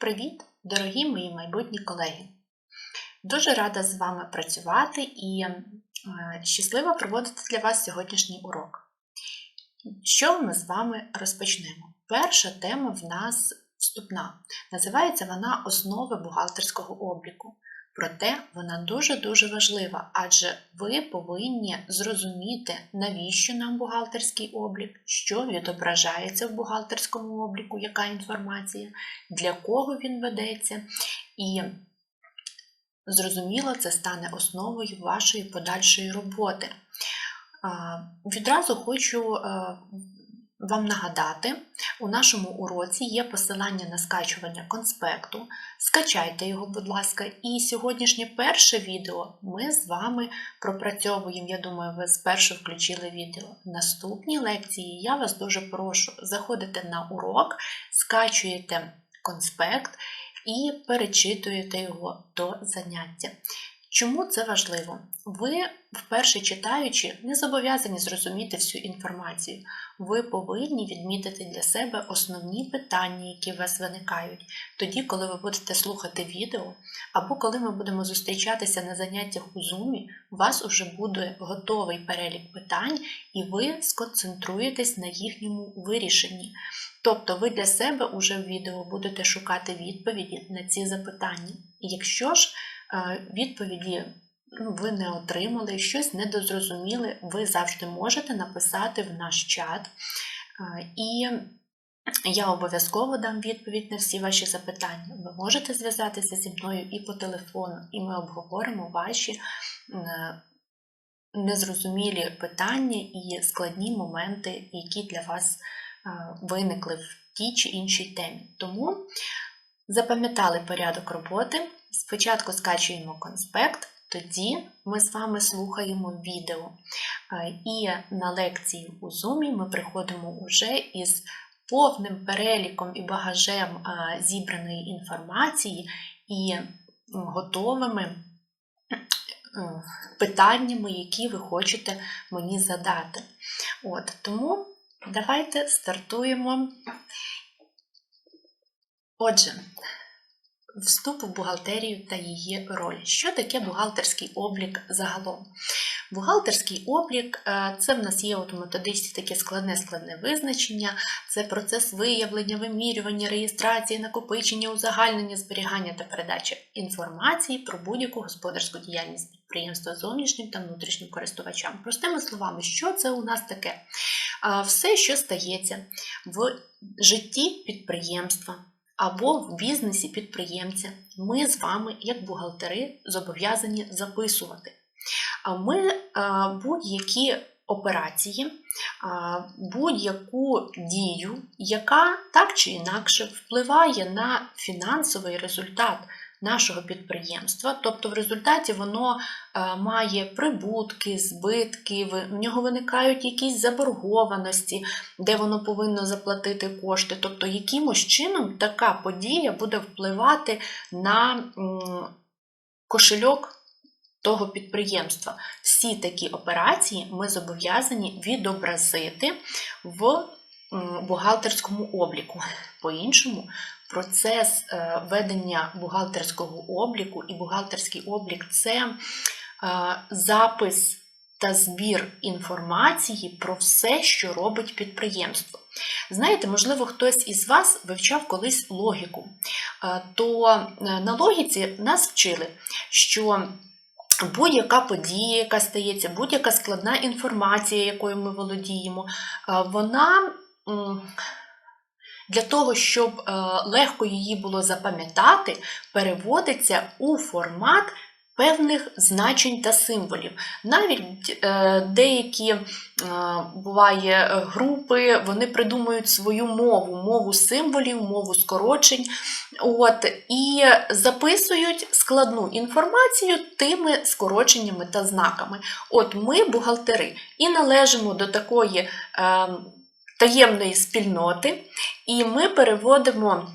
Привіт, дорогі мої майбутні колеги! Дуже рада з вами працювати і щасливо щаслива проводити для вас сьогоднішній урок. Що ми з вами розпочнемо? Перша тема в нас вступна. Називається вона Основи бухгалтерського обліку. Проте вона дуже-дуже важлива, адже ви повинні зрозуміти, навіщо нам бухгалтерський облік, що відображається в бухгалтерському обліку, яка інформація, для кого він ведеться, і зрозуміло, це стане основою вашої подальшої роботи. Відразу хочу вам нагадати, у нашому уроці є посилання на скачування конспекту. Скачайте його, будь ласка, і сьогоднішнє перше відео ми з вами пропрацьовуємо. Я думаю, ви спершу включили відео. Наступні лекції я вас дуже прошу заходите на урок, скачуєте конспект і перечитуєте його до заняття. Чому це важливо? Ви, вперше читаючи, не зобов'язані зрозуміти всю інформацію. Ви повинні відмітити для себе основні питання, які у вас виникають, тоді, коли ви будете слухати відео, або коли ми будемо зустрічатися на заняттях у Zoom, у вас вже буде готовий перелік питань, і ви сконцентруєтесь на їхньому вирішенні. Тобто ви для себе уже в відео будете шукати відповіді на ці запитання. Якщо ж відповіді ну, ви не отримали, щось недозрозуміли, ви завжди можете написати в наш чат. І я обов'язково дам відповідь на всі ваші запитання. Ви можете зв'язатися зі мною і по телефону, і ми обговоримо ваші незрозумілі питання і складні моменти, які для вас виникли в тій чи іншій темі. Тому запам'ятали порядок роботи. Спочатку скачуємо конспект, тоді ми з вами слухаємо відео. І на лекції у Zoom ми приходимо уже із повним переліком і багажем зібраної інформації і готовими питаннями, які ви хочете мені задати. От, Тому давайте стартуємо. Отже, Вступ в бухгалтерію та її роль. Що таке бухгалтерський облік загалом? Бухгалтерський облік е, це в нас є от у методичці таке складне-складне визначення, це процес виявлення, вимірювання, реєстрації, накопичення, узагальнення, зберігання та передачі інформації про будь-яку господарську діяльність підприємства зовнішнім та внутрішнім користувачам. Простими словами, що це у нас таке? Все, що стається в житті підприємства або в бізнесі підприємця ми з вами, як бухгалтери, зобов'язані записувати. Ми будь-які операції, будь-яку дію, яка так чи інакше впливає на фінансовий результат нашого підприємства, тобто в результаті воно е, має прибутки, збитки, в нього виникають якісь заборгованості, де воно повинно заплатити кошти. Тобто, якимось чином така подія буде впливати на кошельок того підприємства. Всі такі операції ми зобов'язані відобразити в бухгалтерському обліку. По-іншому, процес е, ведення бухгалтерського обліку і бухгалтерський облік це е, запис та збір інформації про все, що робить підприємство. Знаєте, можливо, хтось із вас вивчав колись логіку, е, то на логіці нас вчили, що Будь-яка подія, яка стається, будь-яка складна інформація, якою ми володіємо, вона для того, щоб е, легко її було запам'ятати, переводиться у формат певних значень та символів. Навіть е, деякі е, буває групи, вони придумують свою мову, мову символів, мову скорочень. От, І записують складну інформацію тими скороченнями та знаками. От ми, бухгалтери, і належимо до такої таємної спільноти, і ми переводимо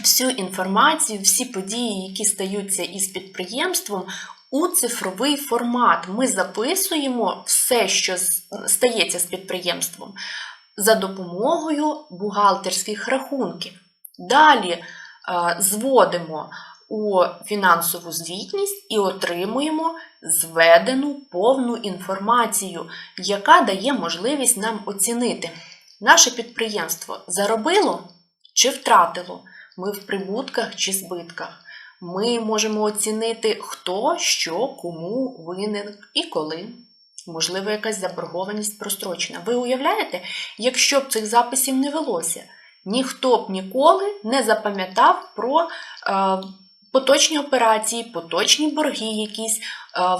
всю інформацію, всі події, які стаються із підприємством, у цифровий формат. Ми записуємо все, що стається з підприємством, за допомогою бухгалтерських рахунків. Далі е, зводимо у фінансову звітність і отримуємо зведену повну інформацію, яка дає можливість нам оцінити, наше підприємство заробило чи втратило, ми в прибутках чи збитках. Ми можемо оцінити, хто, що, кому винен і коли. Можливо, якась заборгованість прострочена. Ви уявляєте, якщо б цих записів не велося, ніхто б ніколи не запам'ятав про е, поточні операції, поточні борги якісь. Е,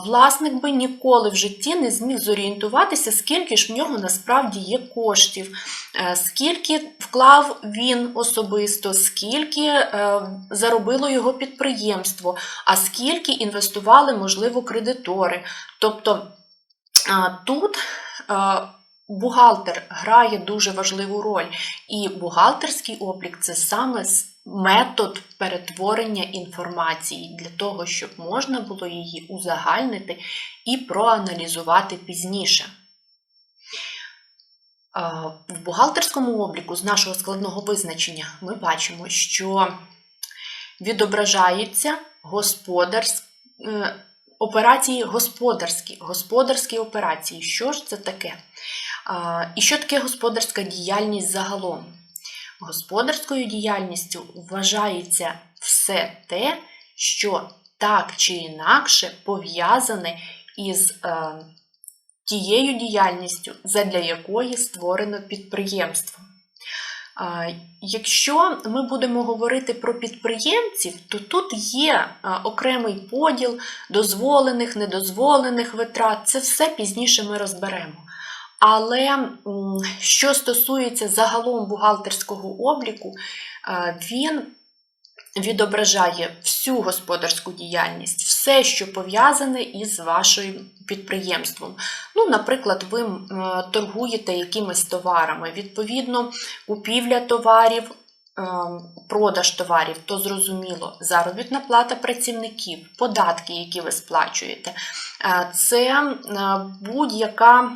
власник би ніколи в житті не зміг зорієнтуватися, скільки ж в нього насправді є коштів, е, скільки вклав він особисто, скільки е, заробило його підприємство, а скільки інвестували, можливо, кредитори. Тобто Тут бухгалтер грає дуже важливу роль, і бухгалтерський облік це саме метод перетворення інформації для того, щоб можна було її узагальнити і проаналізувати пізніше. В бухгалтерському обліку з нашого складного визначення ми бачимо, що відображаються господарські операції господарські, господарські операції. Що ж це таке? І що таке господарська діяльність загалом? Господарською діяльністю вважається все те, що так чи інакше пов'язане із е, тією діяльністю, задля якої створено підприємство. А, Якщо ми будемо говорити про підприємців, то тут є а, окремий поділ дозволених, недозволених витрат. Це все пізніше ми розберемо. Але що стосується загалом бухгалтерського обліку, він відображає всю господарську діяльність, все, що пов'язане із вашим підприємством. Ну, наприклад, ви е, торгуєте якимись товарами, відповідно, купівля товарів. е, Продаж товарів, то зрозуміло, заробітна плата працівників, податки, які ви сплачуєте, Е, це е, будь-яка е,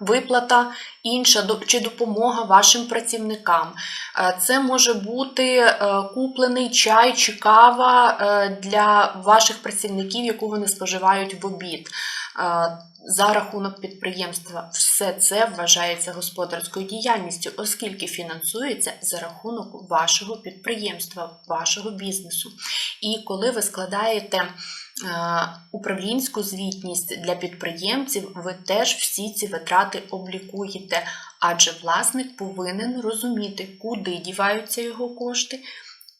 виплата інша чи допомога вашим працівникам. Е, Це може бути е, куплений чай чи кава е, для ваших працівників, яку вони споживають в обід. За рахунок підприємства все це вважається господарською діяльністю, оскільки фінансується за рахунок вашого підприємства, вашого бізнесу. І коли ви складаєте управлінську звітність для підприємців, ви теж всі ці витрати облікуєте, адже власник повинен розуміти, куди діваються його кошти.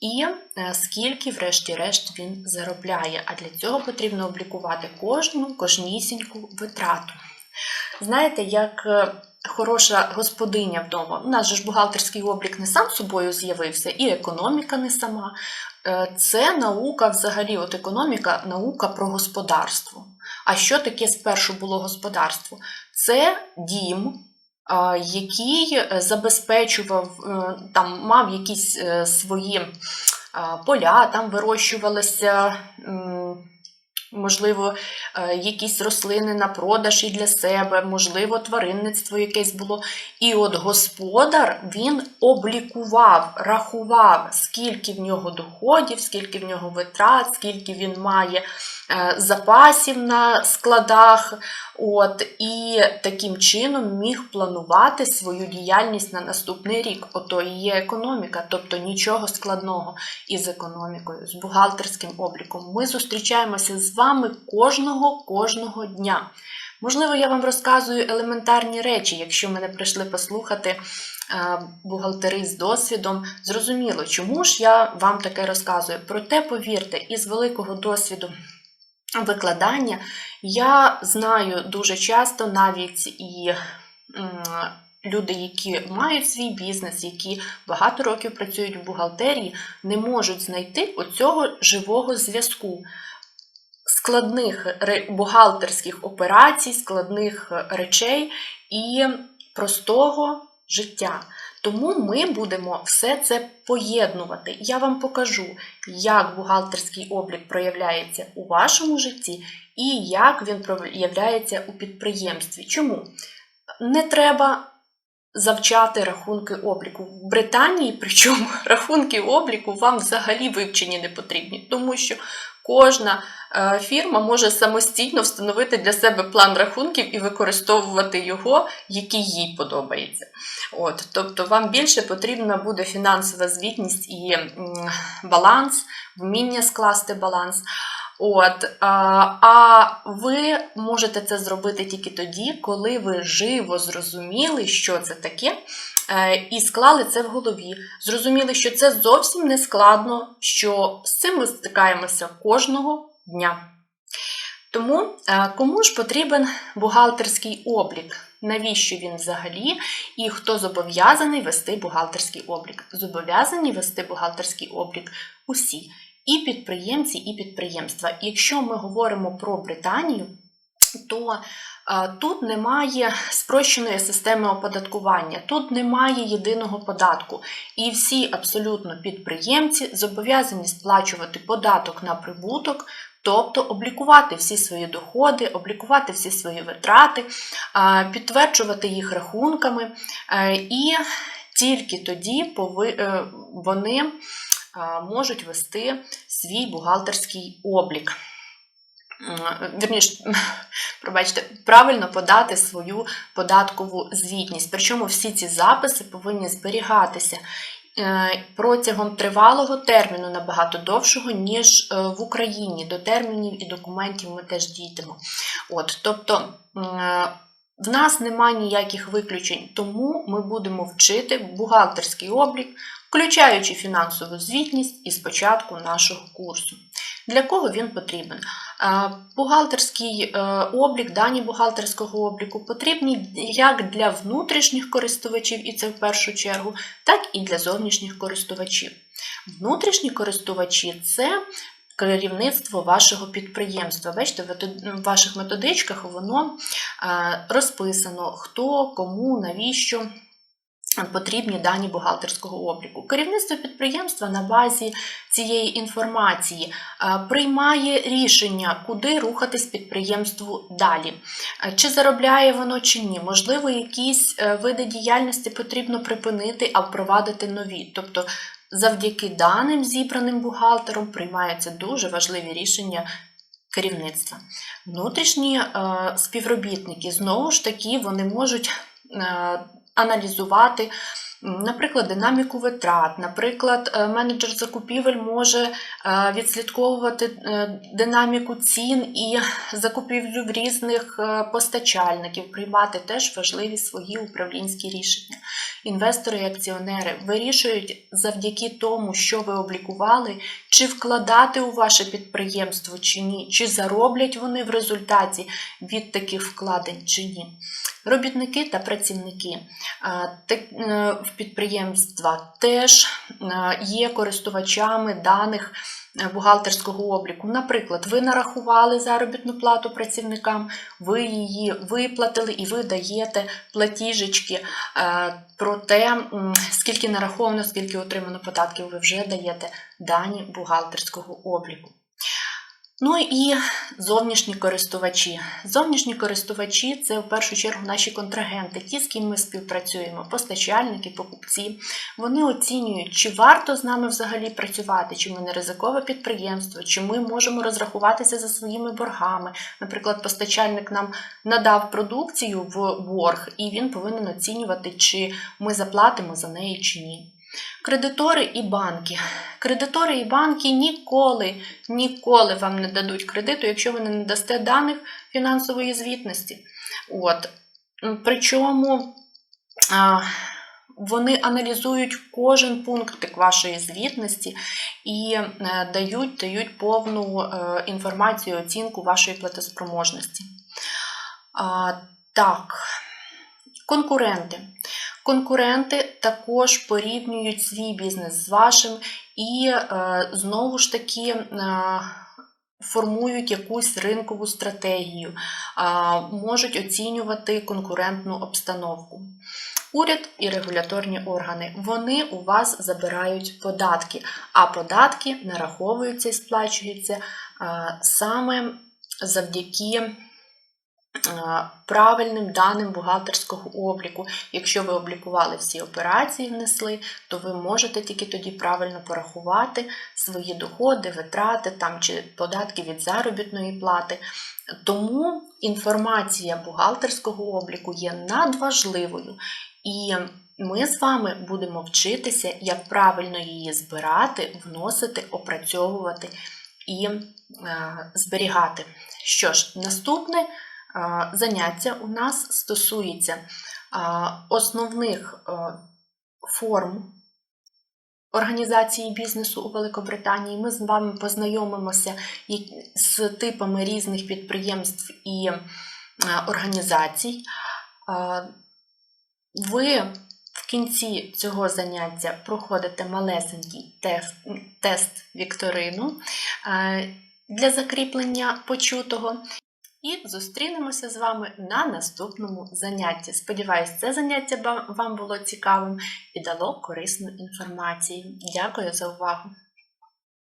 І е, скільки, врешті-решт, він заробляє. А для цього потрібно облікувати кожну кожнісіньку витрату. Знаєте, як е, хороша господиня вдома, у нас же ж бухгалтерський облік не сам собою з'явився, і економіка не сама. Е, Це наука взагалі, от економіка, наука про господарство. А що таке спершу було господарство? Це дім, який е, забезпечував, е, там мав якісь свої поля, там вирощувалися, можливо, е, якісь рослини на продаж і для себе, можливо, тваринництво якесь було. І от господар він облікував, рахував, скільки в нього доходів, скільки в нього витрат, скільки він має запасів на складах. От, і таким чином міг планувати свою діяльність на наступний рік. Ото і є економіка, тобто нічого складного із економікою, з бухгалтерським обліком. Ми зустрічаємося з вами кожного кожного дня. Можливо, я вам розказую елементарні речі, якщо мене прийшли послухати е, бухгалтери з досвідом. Зрозуміло, чому ж я вам таке розказую. Проте, повірте, із великого досвіду викладання я знаю дуже часто навіть і люди, які мають свій бізнес, які багато років працюють в бухгалтерії, не можуть знайти оцього живого зв'язку складних бухгалтерських операцій, складних е, речей і простого життя. Тому ми будемо все це поєднувати. Я вам покажу, як бухгалтерський облік проявляється у вашому житті і як він проявляється у підприємстві. Чому? Не треба завчати рахунки обліку. В Британії, причому рахунки обліку вам взагалі вивчені не потрібні, тому що кожна е, фірма може самостійно встановити для себе план рахунків і використовувати його, який їй подобається. От, тобто вам більше потрібна буде фінансова звітність і баланс, вміння скласти баланс. От, а, ви можете це зробити тільки тоді, коли ви живо зрозуміли, що це таке, е, і склали це в голові. Зрозуміли, що це зовсім не складно, що з цим ми стикаємося кожного дня. Тому е, кому ж потрібен бухгалтерський облік? Навіщо він взагалі? І хто зобов'язаний вести бухгалтерський облік? Зобов'язані вести бухгалтерський облік усі і підприємці, і підприємства. Якщо ми говоримо про Британію, то е, тут немає спрощеної системи оподаткування, тут немає єдиного податку. І всі абсолютно підприємці зобов'язані сплачувати податок на прибуток. Тобто облікувати всі свої доходи, облікувати всі свої витрати, е, підтверджувати їх рахунками, е, і тільки тоді вони можуть вести свій бухгалтерський облік. Вірніше, пробачте, правильно подати свою податкову звітність. Причому всі ці записи повинні зберігатися е, протягом тривалого терміну набагато довшого, ніж е, в Україні. До термінів і документів ми теж дійдемо. От, тобто, е, в нас немає ніяких виключень, тому ми будемо вчити бухгалтерський облік, включаючи фінансову звітність із початку нашого курсу. Для кого він потрібен? Бухгалтерський е, облік, дані бухгалтерського обліку потрібні як для внутрішніх користувачів, і це в першу чергу, так і для зовнішніх користувачів. Внутрішні користувачі це керівництво вашого підприємства. Бачите, в ваших методичках воно е, розписано, хто, кому, навіщо потрібні дані бухгалтерського обліку. Керівництво підприємства на базі цієї інформації е, приймає рішення, куди рухатись підприємству далі. Е, Чи заробляє воно чи ні. Можливо, якісь е, види діяльності потрібно припинити, а впровадити нові. Тобто, завдяки даним зібраним бухгалтером приймаються дуже важливі рішення. Керівництва. Внутрішні е, співробітники знову ж таки вони можуть е, аналізувати, наприклад, динаміку витрат. Наприклад, е, менеджер закупівель може е, відслідковувати е, динаміку цін і закупівлю в різних постачальників, приймати теж важливі свої управлінські рішення. Інвестори і акціонери вирішують завдяки тому, що ви облікували, чи вкладати у ваше підприємство чи ні, чи зароблять вони в результаті від таких вкладень чи ні. Робітники та працівники е, в підприємства теж е, є користувачами даних е, бухгалтерського обліку. Наприклад, ви нарахували заробітну плату працівникам, ви її виплатили і ви даєте платіжечки про те, скільки нараховано, скільки отримано податків, ви вже даєте дані бухгалтерського обліку. Ну і зовнішні користувачі. Зовнішні користувачі це в першу чергу наші контрагенти, ті, з ким ми співпрацюємо, постачальники, покупці. Вони оцінюють, чи варто з нами взагалі працювати, чи ми не ризикове підприємство, чи ми можемо розрахуватися за своїми боргами. Наприклад, постачальник нам надав продукцію в борг, і він повинен оцінювати, чи ми заплатимо за неї чи ні. Кредитори і банки. Кредитори і банки ніколи, ніколи вам не дадуть кредиту, якщо ви не надасте даних фінансової звітності. От. Причому а, вони аналізують кожен пунктик вашої звітності і е, дають, дають повну е, інформацію, оцінку вашої платоспроможності. А, так, конкуренти. Конкуренти також порівнюють свій бізнес з вашим і е, знову ж таки е, формують якусь ринкову стратегію, можуть оцінювати конкурентну обстановку. Уряд і регуляторні органи вони у вас забирають податки, а податки нараховуються і сплачуються е, саме завдяки правильним даним бухгалтерського обліку. Якщо ви облікували всі операції, внесли, то ви можете тільки тоді правильно порахувати свої доходи, витрати там, чи податки від заробітної плати. Тому інформація бухгалтерського обліку є надважливою. І ми з вами будемо вчитися, як правильно її збирати, вносити, опрацьовувати і е, зберігати. Що ж, наступне е, заняття у нас стосується основних форм організації бізнесу у Великобританії. Ми з вами познайомимося з типами різних підприємств і організацій. Ви в кінці цього заняття проходите малесенький тест, тест Вікторину для закріплення почутого. І зустрінемося з вами на наступному занятті. Сподіваюсь, це заняття вам було цікавим і дало корисну інформацію. Дякую за увагу!